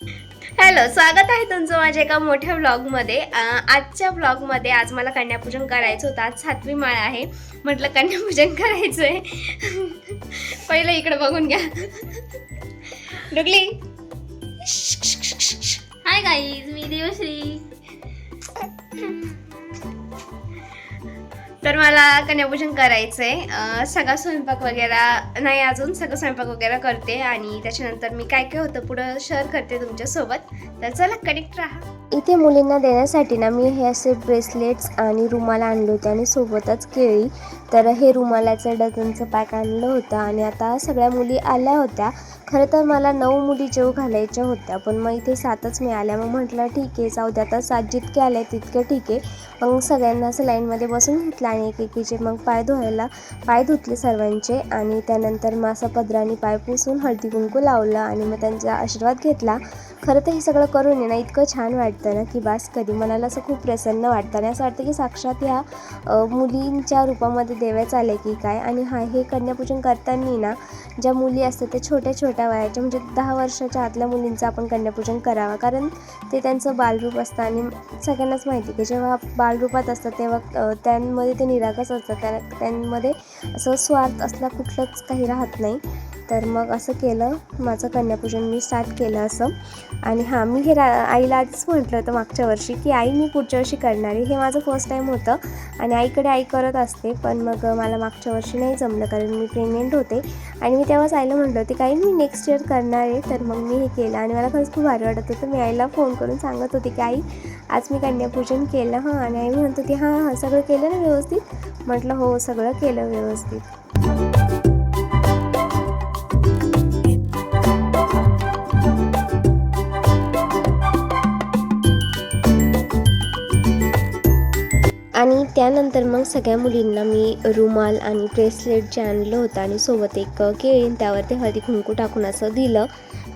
Hello स्वागत आहे तुमचं माझ्या एका मोठ्या व्लॉगमध्ये अं, आजच्या व्लॉगमध्ये आज मला कन्यापूजन करायचं होतं. आज सातवी माळ आहे. म्हटलं कन्यापूजन करायचं आहे पहिलं इकडे बघून घ्या. डुगली हाय गाईज मी देवश्री. तर मला कन्यापूजन करायचं आहे सगळा स्वयंपाक वगैरे नाही अजून सगळं स्वयंपाक वगैरे करते आणि त्याच्यानंतर मी काय काय होतं पुढं शेअर करते तुमच्यासोबत. तर चला कनेक्ट राहा. इथे मुलींना देण्यासाठी ना मी हे असे ब्रेसलेट्स आणि रुमाल आणले होते आणि सोबतच केळी. तर हे रुमालाचं डझनचं पॅक आणलं होतं आणि आता सगळ्या मुली आल्या होत्या. खरं तर मला नऊ मुली जेव घालायच्या होत्या पण मग इथे सातच मिळाल्या. मग म्हटलं ठीक आहे जाऊ द्या आता सात जितके आले तितके ठीक आहे. मग सगळ्यांना असं लाईनमध्ये बसून घेतलं आणि एक एकीचे मग पाय धुवायला पाय धुतले सर्वांचे आणि त्यानंतर मग असं पदराने पाय पुसून हळदी कुंकू लावलं आणि मग त्यांचा आशीर्वाद घेतला. खरं तर हे सगळं करून आहे ना इतकं छान वाटतं ना की बास कधी मनाला असं खूप प्रसन्न वाटतं. आणि असं वाटतं की साक्षात ह्या मुलींच्या रूपामध्ये देव्याच आले की काय? आणि हा हे कन्यापूजन करताना ना ज्या मुली असतात त्या छोट्या छोट्या वयाच्या म्हणजे दहा वर्षाच्या आतल्या मुलींचं आपण कन्यापूजन करावं. कारण ते त्यांचं बालरूप असतं आणि सगळ्यांनाच माहिती की जेव्हा बालरूपात असतात तेव्हा त्यांमध्ये ते निरागस असतात. त्या त्यांमध्ये असं स्वार्थ असला कुठलंच काही राहत नाही. तर मग असं केलं माझं कन्यापूजन मी स्टार्ट केलं असं. आणि हां मी हे रा आईला आधीच म्हटलं होतं मागच्या वर्षी की आई मी पुढच्या वर्षी करणार आहे. हे माझं फर्स्ट टाईम होतं आणि आईकडे आई करत असते पण मग मला मागच्या वर्षी नाही जमलं कारण मी प्रेग्नेंट होते. आणि मी तेव्हाच आईला म्हटलं होते काही मी नेक्स्ट इयर करणार आहे. तर मग मी हे केलं आणि मला खरंच खूप भारी वाटत होतं. मी आईला फोन करून सांगत होते की आई आज मी कन्यापूजन केलं हां. आणि आई म्हणत होती हां हां सगळं केलं ना व्यवस्थित? म्हटलं हो सगळं केलं व्यवस्थित. त्यानंतर मग सगळ्या मुलींना मी रुमाल आणि ब्रेसलेट जे आणलं होतं आणि सोबत एक केळीन त्यावरती हळदी कुंकू टाकून असं दिलं.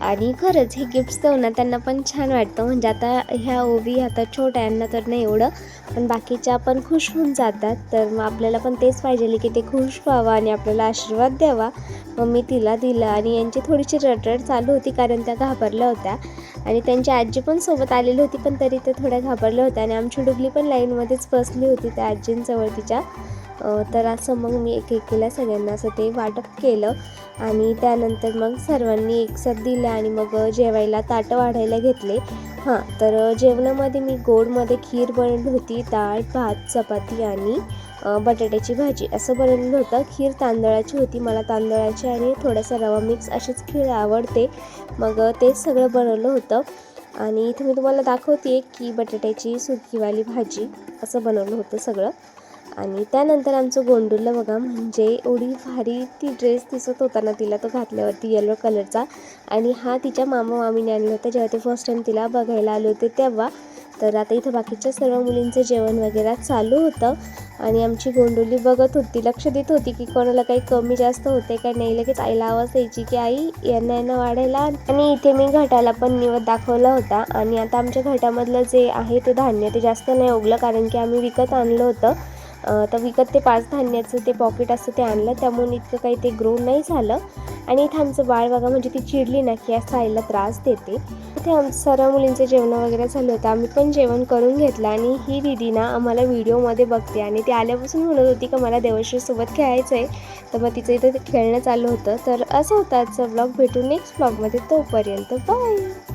आणि खरंच हे गिफ्ट्स देऊन ना त्यांना पण छान वाटतं. म्हणजे आता ह्या ओवी आता छोट्या यांना तर नाही एवढं. पण बाकीच्या पण खुश होऊन जातात. तर मग आपल्याला पण तेच पाहिजे की ते खुश व्हावा आणि आपल्याला आशीर्वाद द्यावा. मग मी तिला दिलं आणि यांची थोडीशी रटरट चालू होती कारण त्या घाबरल्या होत्या. आणि त्यांची आजी पण सोबत आलेली होती पण तरी त्या थोड्या घाबरल्या होत्या. आणि आमची डुगली पण लाईनमध्येच बसली होती त्या आजींजवळ तिच्या. तर असं मग मी एक एकीला सगळ्यांना असं ते वाटप केलं. आणि त्यानंतर मग सर्वांनी एकसाथ दिलं आणि मग जेवायला ताटं वाढायला घेतले. हां तर जेवणामध्ये मी गोडमध्ये खीर बनवली होती डाळ भात चपाती आणि बटाट्याची भाजी. असं बनवलेलं होतं. खीर तांदळाची होती मला तांदळाची आणि थोडासा रवा मिक्स अशीच खीर आवडते. मग तेच सगळं बनवलं होतं. आणि इथे मी तुम्हाला दाखवते की बटाट्याची सुकीवाली भाजी असं बनवलं होतं सगळं. आणि त्यानंतर आमचं गोंडुलं बघा म्हणजे एवढी भारी ती ड्रेस दिसत होता ना तिला तो घातल्यावरती येलो कलरचा आणि हा तिच्या मामा मामीने आणला होता जेव्हा ते फर्स्ट टाईम तिला बघायला आले होते तेव्हा. तर आता इथं बाकीच्या सर्व मुलींचं जेवण वगैरे चालू होतं. आणि आमची गोंडोली बघत होती लक्ष देत होती की कोणाला काही कमी जास्त होते काय नाही. लगेच आईला आवाज द्यायची की आई यांना यांना वाढायला आणि. इथे मी घाटाला पण निवत दाखवला होता. आणि आता आमच्या घाटामधलं जे आहे ते धान्य ते जास्त नाही उगलं कारण की आम्ही विकत आणलं होतं. तर विकत ते पाच धान्याचं ते पॉकेट असं ते आणलं. त्यामुळे इतकं काही ते ग्रो नाही झालं. आणि इथं आमचं बाळ बघा म्हणजे ती चिडली ना की असं आईला त्रास देते. इथे आम सर्व मुलींचं जेवण वगैरे झालं होतं. आम्ही पण जेवण करून घेतलं आणि ही दिदी ना आम्हाला व्हिडिओमध्ये बघते आणि ती आल्यापासून म्हणत होती का मला देवश्रीसोबत खेळायचं आहे तर मग तिचं इथं खेळणं चालू होतं. तर असं होतं आजचं ब्लॉग भेटू नेक्स्ट ब्लॉगमध्ये तोपर्यंत. बाय